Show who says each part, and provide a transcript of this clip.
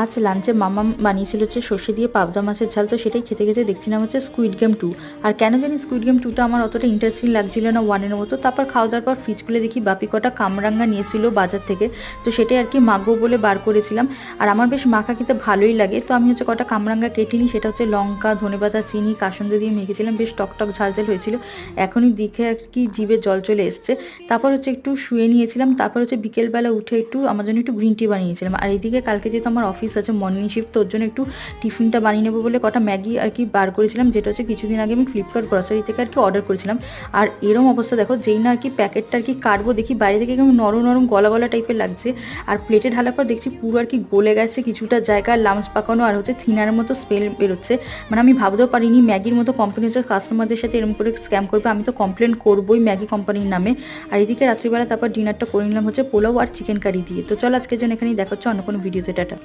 Speaker 1: আজ লাঞ্চে মামা বানিয়েছিল হচ্ছে সর্ষে দিয়ে পাবদা মাছের ঝাল, তো সেটাই খেতে খেতে দেখছিলাম হচ্ছে স্কুইড গেম টু আর কেন জানি স্কুইড গেম টুটা আমার অতটা ইন্টারেস্টিং লাগছিল না ওয়ানের মতো। তারপর খাওয়া দাওয়ার পর ফ্রিজ খুলে দেখি বাপি কটা কামরাঙ্গা নিয়েছিল বাজার থেকে। তো সেটাই আর কি মাখবো বলে বার করেছিলাম। আর আমার বেশ মাখা খেতে ভালোই লাগে। তো আমি হচ্ছে কটা কামরাঙ্গা কেটে নিই সেটা হচ্ছে লঙ্কা, ধনেপাতা, চিনি কাসন্দ দিয়ে মেখেছিলাম। বেশ টকটক ঝাল ঝাল হয়েছিল। এখনই দেখে আর কি জিভে জল চলে এসছে। তারপর হচ্ছে একটু শুয়ে নিয়েছিলাম। তারপর হচ্ছে বিকেলবেলা উঠে একটু আমার জন্য একটু গ্রিন টি বানিয়েছিলাম। আর এদিকে কালকে যেহেতু আমার অফিস আছে মর্নিং শিফট তোর জন্য একটু টিফিনটা বানিয়ে নেব বলে কটা ম্যাগি আর কি বার করেছিলাম, যেটা হচ্ছে কিছুদিন আগে আমি ফ্লিপকার্ট গ্রসারি থেকে আর কি অর্ডার করেছিলাম। আর এরম অবস্থা দেখো, যেই না আর কি প্যাকেটটা আর কি কাটবো, দেখি বাইরে থেকে কেমন নরম নরম গলা গলা টাইপের লাগছে। আর প্লেটে ঢালার পর দেখছি পুরো আর কি গলে গেছে, কিছুটা জায়গা লামস পাকানো আর হচ্ছে থিনারের মতো স্মেল বেরোচ্ছে। মানে আমি ভাবতেও পারিনি ম্যাগির মতো কোম্পানি হচ্ছে কাস্টমারদের সাথে এরকম করে স্ক্যাম করবে, আমি তো কমপ্লেন করবোই ম্যাগি কোম্পানির নামে। আর এদিকে রাত্রিবেলা তারপর ডিনারটা করে নিলাম হচ্ছে পোলাও আর চিকেন কারি দিয়ে। তো চল আজকের জন্য এখানেই দেখা হচ্ছে অন্য কোনো ভিডিওতে টাটা।